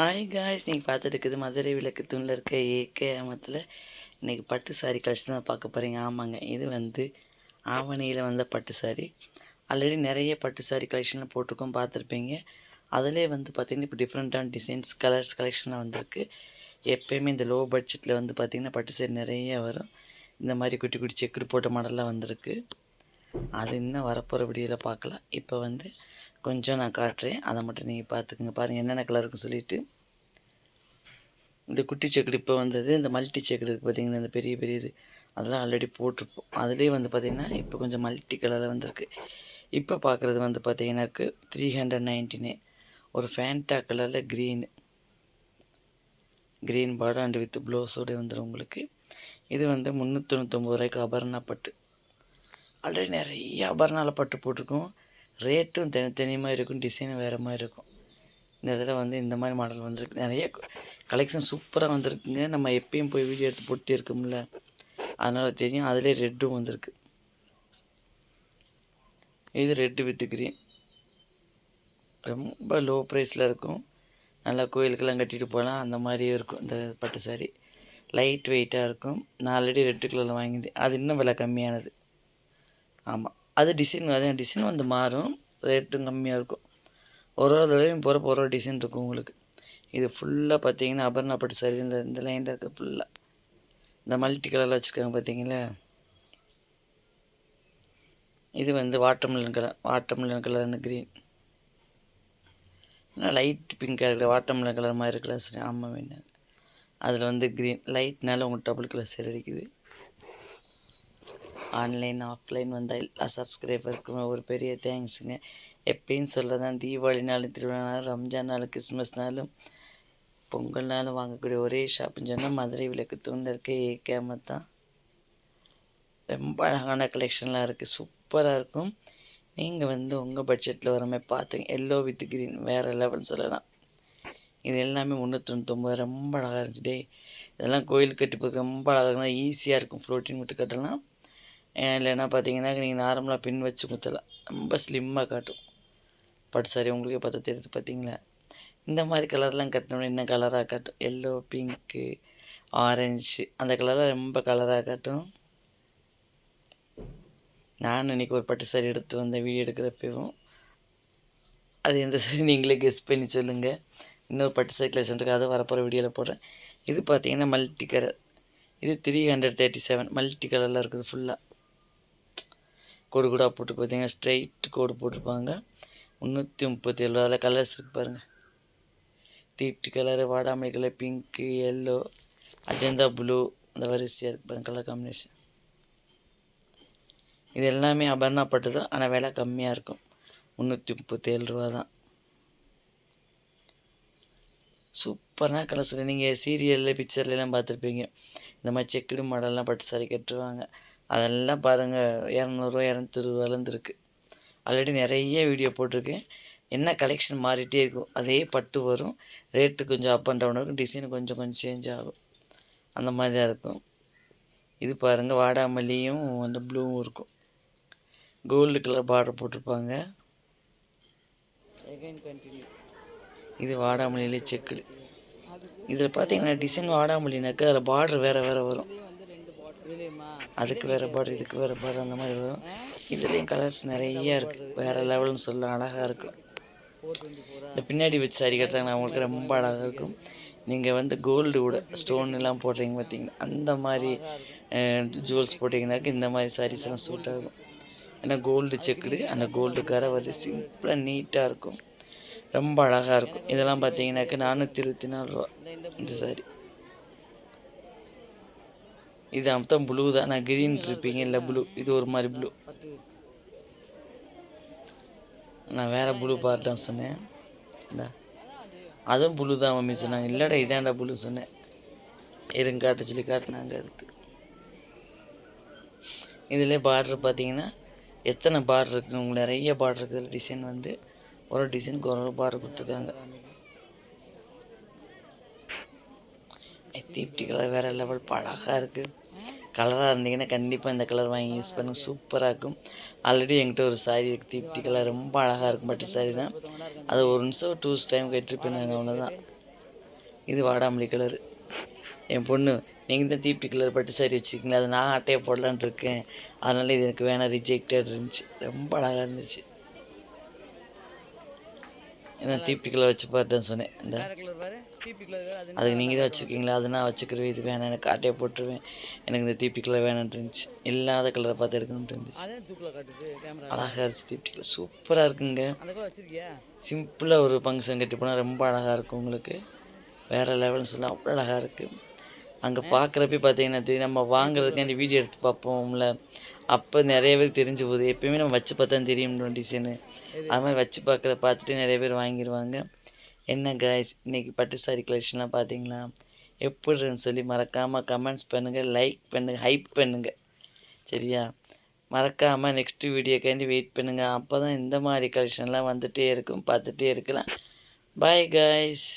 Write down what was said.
Hi guys நீங்கள் பார்த்துட்டு இருக்குது மதுரை விளக்கு தூணில் இருக்க ஏகேமத்தில் இன்றைக்கி பட்டு சாரி கலெக்ஷன் தான் பார்க்க போகிறீங்க ஆமாங்க இது வந்து ஆவணியில் வந்த பட்டு சாரி ஆல்ரெடி நிறைய பட்டு சாரி கலெக்ஷனில் போட்டிருக்கோம் பார்த்துருப்பீங்க. அதிலே வந்து பார்த்திங்கன்னா இப்போ டிஃப்ரெண்ட்டான டிசைன்ஸ் கலர்ஸ் கலெக்ஷனில் வந்திருக்கு. எப்போயுமே இந்த லோ பட்ஜெட்டில் வந்து பார்த்திங்கன்னா பட்டு சாரி நிறைய வரும். இந்த மாதிரி குட்டி குட்டி செக்குடு போட்ட மாடல்லாம் வந்திருக்கு. அது இன்னும் வரப்போகிற வீடியோவில் பார்க்கலாம். இப்போ வந்து கொஞ்சம் நான் காட்டுறேன். அதை மட்டும் நீங்கள் பார்த்துக்குங்க. பாருங்கள் என்னென்ன கலர் சொல்லிவிட்டு சொல்லிட்டு. இந்த குட்டி செக்குடு இப்போ வந்தது. இந்த மல்டி செக்குடு இருக்குது இந்த பெரிய பெரிய இது. அதெல்லாம் ஆல்ரெடி போட்டிருப்போம். அதுலேயே வந்து பார்த்திங்கன்னா இப்போ கொஞ்சம் மல்டி கலரில் வந்திருக்கு. இப்போ பார்க்குறது வந்து பார்த்திங்கன்னாக்கு த்ரீ ஹண்ட்ரட் நைன்டி நைன் ஒரு ஃபேண்டா கலரில் green green border and with ப்ளவுஸோடு வந்துடும் உங்களுக்கு. இது வந்து முந்நூற்றி ரூபாய்க்கு அபர்ணப்பட்டு. ஆல்ரெடி நிறைய அபர்ணாவில் பட்டு போட்டிருக்கும். ரேட்டும் தனித்தனியமாக இருக்கும். டிசைனும் வேறு மாதிரி இருக்கும். இந்த இதில் வந்து இந்த மாதிரி மாடல் வந்திருக்கு. நிறைய கலெக்ஷன் சூப்பராக வந்திருக்குங்க. நம்ம எப்பயும் போய் வீடியோ எடுத்து போட்டு இருக்கோம்ல. அதனால் தெரியும். அதிலே ரெட்டும் வந்திருக்கு. இது ரெட்டு வித்து க்ரீன் ரொம்ப லோ ப்ரைஸில் இருக்கும். நல்லா கோயிலுக்கெல்லாம் கட்டிட்டு போகலாம். அந்த மாதிரியே இருக்கும். இந்த பட்டு சாரி லைட் வெயிட்டாக இருக்கும். நான் ஆல்ரெடி ரெட்டு கலரில் வாங்கியிருந்தேன் அது இன்னும் விலை கம்மியானது. ஆமாம் அது டிசைன் அதே டிசைன் வந்து மாறும். ரேட்டும் கம்மியாக இருக்கும். ஒரு ஒரு தடவையும் போகிறப்ப ஒரு ஒரு டிசைன் இருக்கும் உங்களுக்கு. இது ஃபுல்லாக பார்த்தீங்கன்னா அபர்ணா பட்டு சரி இந்த இந்த லைனில் இருக்குது ஃபுல்லாக இந்த மல்டி கலரில் வச்சுருக்காங்க பார்த்தீங்களா இது வந்து வாட்டர்மெலன் கலர் வாட்டர்மெலன் கலர் அந்த க்ரீன் லைட் பிங்காக இருக்கிற வாட்டர்மெலன் கலர் மாதிரி இருக்கிற சரி ஆமாம் வேண்டாம். அதில் வந்து க்ரீன் லைட்னால உங்களுக்கு டபுள் கலர் சரி அடிக்குது. ஆன்லைன் ஆஃப்லைன் வந்த எல்லா சப்ஸ்கிரைபருக்குமே ஒரு பெரிய தேங்க்ஸுங்க எப்பயும் சொல்ல தான் தீபாவளி நாள் திருவிழா ரம்ஜான் நாள் கிறிஸ்மஸ்னாலும் பொங்கல்னாலும் வாங்கக்கூடிய ஒரே ஷாப்புன்னு சொன்னால் மதுரை விளக்கு தூண்டில் இருக்க ஏகேம தான். ரொம்ப அழகான கலெக்ஷன்லாம் இருக்குது சூப்பராக இருக்கும். நீங்கள் வந்து உங்கள் பட்ஜெட்டில் வர மாதிரி பார்த்துங்க எல்லோ வித் க்ரீன் வேறு லெவல் சொல்லலாம். இது எல்லாமே முந்நூற்றி ரொம்ப அழகாக இருந்துச்சு டே இதெல்லாம் கோயில் கட்டி போக ரொம்ப அழகாக இருந்தால் ஈஸியாக இருக்கும். ஃப்ளோட்டிங் விட்டு கட்டலாம். இல்லைன்னா பார்த்தீங்கன்னா நீங்கள் நார்மலாக பின் வச்சு குத்தலாம் ரொம்ப ஸ்லிம்மாக காட்டும். பட் சரி உங்களுக்கே பார்த்தா தெரியுது பார்த்தீங்களா இந்த மாதிரி கலர்லாம் கட்டினோம்னா என்ன கலராக காட்டும்? எல்லோ பிங்க்கு ஆரஞ்சு அந்த கலரெலாம் ரொம்ப கலராக காட்டும். நான் இன்றைக்கி ஒரு பட்டு சாரி எடுத்து வந்தேன் வீடியோ எடுக்கிறப்பவும் அது எந்த சாரி நீங்களே கெஸ் பண்ணி சொல்லுங்கள் இன்னொரு பட்டு சாரி கலெக்ஷன் இருக்குது அதை வரப்போகிற வீடியோவில் போடுறேன். இது பார்த்தீங்கன்னா மல்டி கலர் இது three hundred thirty seven multi கலரில் இருக்குது ஃபுல்லாக கோடு கூடாக போட்டு பார்த்தீங்கன்னா ஸ்ட்ரைட் கோடு போட்டிருப்பாங்க. முந்நூற்றி முப்பத்தி ஏழு அதில் கலர்ஸ் இருக்கு பாருங்கள் தீப்டி கலரு வாடாமல்லி colour pink yellow Ajanta blue அந்த வரிசையாக இருக்குது பாருங்கள் கலர் காம்பினேஷன் இது எல்லாமே அபர்ணா பட்டு தான் ஆனால் விலை கம்மியாக இருக்கும். முந்நூற்றி முப்பத்தேழு ரூபா தான். சூப்பராக கலர்ஸ் நீங்கள் சீரியலில் பிக்சர்லாம் பார்த்துருப்பீங்க. இந்த மாதிரி செக்குடு மாடல்லாம் பட்டு சாரி கட்டுருவாங்க அதெல்லாம் பாருங்கள் இரநூறுவா இரநூத்தொருவாலேருந்து இருக்குது ஆல்ரெடி நிறைய வீடியோ போட்டிருக்கேன். என்ன கலெக்ஷன் மாறிட்டே இருக்கும். அதே பட்டு வரும். ரேட்டு கொஞ்சம் அப் அண்ட் டவுன் இருக்கும் டிசைன் கொஞ்சம் கொஞ்சம் சேஞ்ச் ஆகும். அந்த மாதிரி தான் இருக்கும். இது பாருங்கள் வாடாமல்லியும் அந்த ப்ளூவும் இருக்கும். கோல்டு கலர் பார்டர் போட்டிருப்பாங்க. இது வாடாமல்லியிலே செக்குடு. இதில் பார்த்தீங்கன்னா டிசைன் வாடாமல்லினாக்கா அதில் பார்டர் வேறு வேறு வரும். அதுக்கு வேறு பாடு இதுக்கு வேறு பாடு அந்த மாதிரி வரும். இதுலேயும் கலர்ஸ் நிறைய இருக்குது வேறு லெவல்னு சொல்ல அழகாக இருக்கும் இந்த பின்னாடி வச்சு சாரி கட்டுறாங்கன்னா அவங்களுக்கு ரொம்ப அழகாக இருக்கும். நீங்கள் வந்து கோல்டு கூட ஸ்டோன் எல்லாம் போடுறீங்க பார்த்தீங்கன்னா அந்த மாதிரி ஜுவல்ஸ் போட்டிங்கனாக்கா இந்த மாதிரி சாரீஸ் எல்லாம் சூட் ஆகும். ஏன்னா கோல்டு செக்குடு அந்த கோல்டு கரை வந்து சிம்பிளாக நீட்டாக இருக்கும். ரொம்ப அழகாக இருக்கும். இதெல்லாம் பார்த்தீங்கன்னாக்க நானூற்றி இருபத்தி நாலு ரூபா இந்த சாரி இது மொத்தம் ப்ளூ தான். நான் க்ரீன் இருப்பீங்க இல்லை ப்ளூ இது ஒரு மாதிரி ப்ளூ நான் வேறு ப்ளூ பார்ட்டான் சொன்னேன். இந்த. அதுவும் ப்ளூ தான் மம்மி சொன்னாங்க. இல்லைடா இதாண்டா ப்ளூ சொன்னேன். இருங்க காட்ட சொல்லி காட்டினாங்க எடுத்து. இதில் பார்டர் பார்த்தீங்கன்னா எத்தனை பார்டர் இருக்குது உங்களுக்கு நிறைய பார்டர் இருக்குது. டிசைன் வந்து ஒரு டிசைனுக்கு ஒரு ஒரு பார்டர் கொடுத்துருக்காங்க. தீப்டி கலர் வேறு லெவல் அழகாக இருக்குது கலராக இருந்தீங்கன்னா கண்டிப்பாக இந்த கலர் வாங்கி யூஸ் பண்ணுங்கள் சூப்பராக இருக்கும். ஆல்ரெடி என்கிட்ட ஒரு சாரி இருக்குது தீப்டி கலர் ரொம்ப அழகாக இருக்கும் பட்டு சாரி தான். அது ஒரு நிமிஷம் டூ டைம் கட்டிருப்பேன் நான் அவ்வளோதான் இது வாடாமல்லி கலரு என் பொண்ணு நீங்கள் தான் தீப்தி கலர் பட்டு சாரி வச்சுருக்கீங்களா அதை நான் அட்டையை போடலான் இருக்கேன். அதனால் இது எனக்கு வேணாம் ரிஜெக்டட் இருந்துச்சு. ரொம்ப அழகாக இருந்துச்சு. ஏன்னா தீப்தி கலர் வச்சு பாருன்னு சொன்னேன். இந்த அதுக்கு நீங்கள் தான் வச்சுருக்கீங்களா? அது நான் வச்சுக்கிறேன். இது வேணாம். எனக்கு அட்டையை போட்டுருவேன். எனக்கு இந்த தீப்தி கலர் வேணான்ட்டு இருந்துச்சு. இல்லாத கலரை பார்த்து எடுக்கணுன்ட்டு இருந்துச்சு. அழகாக இருந்துச்சு தீப்தி கலர். சூப்பராக இருக்குங்க. சிம்பிளாக ஒரு ஃபங்க்ஷன் கட்டி போனால் ரொம்ப அழகாக இருக்கும் உங்களுக்கு. வேறு லெவல்ஸ் எல்லாம் அவ்வளோ அழகாக இருக்குது அங்கே பார்க்குறப்ப பார்த்தீங்கன்னா தெரியும். நம்ம வாங்குறதுக்காண்டி வீடியோ எடுத்து பார்ப்போம்ல. அப்போ நிறைய பேர் தெரிஞ்சு போகுது. எப்பயுமே நம்ம வச்சு பார்த்தா தெரியும் டிசைனு. அது மாதிரி வச்சு பார்க்குறத பார்த்துட்டு நிறைய பேர் வாங்கிடுவாங்க என்ன காய்ஸ் இன்றைக்கி பட்டு சாரி கலெக்ஷன்லாம் பார்த்தீங்களா? எப்படின்னு சொல்லி மறக்காமல் கமெண்ட்ஸ் பண்ணுங்கள் லைக் பண்ணுங்கள் ஹைப் பண்ணுங்கள் சரியா? மறக்காமல் நெக்ஸ்ட்டு வீடியோக்காண்டி வெயிட் பண்ணுங்கள் அப்போ தான் இந்த மாதிரி கலெக்ஷன்லாம் வந்துகிட்டே இருக்கும் பார்த்துட்டே இருக்கலாம். Bye guys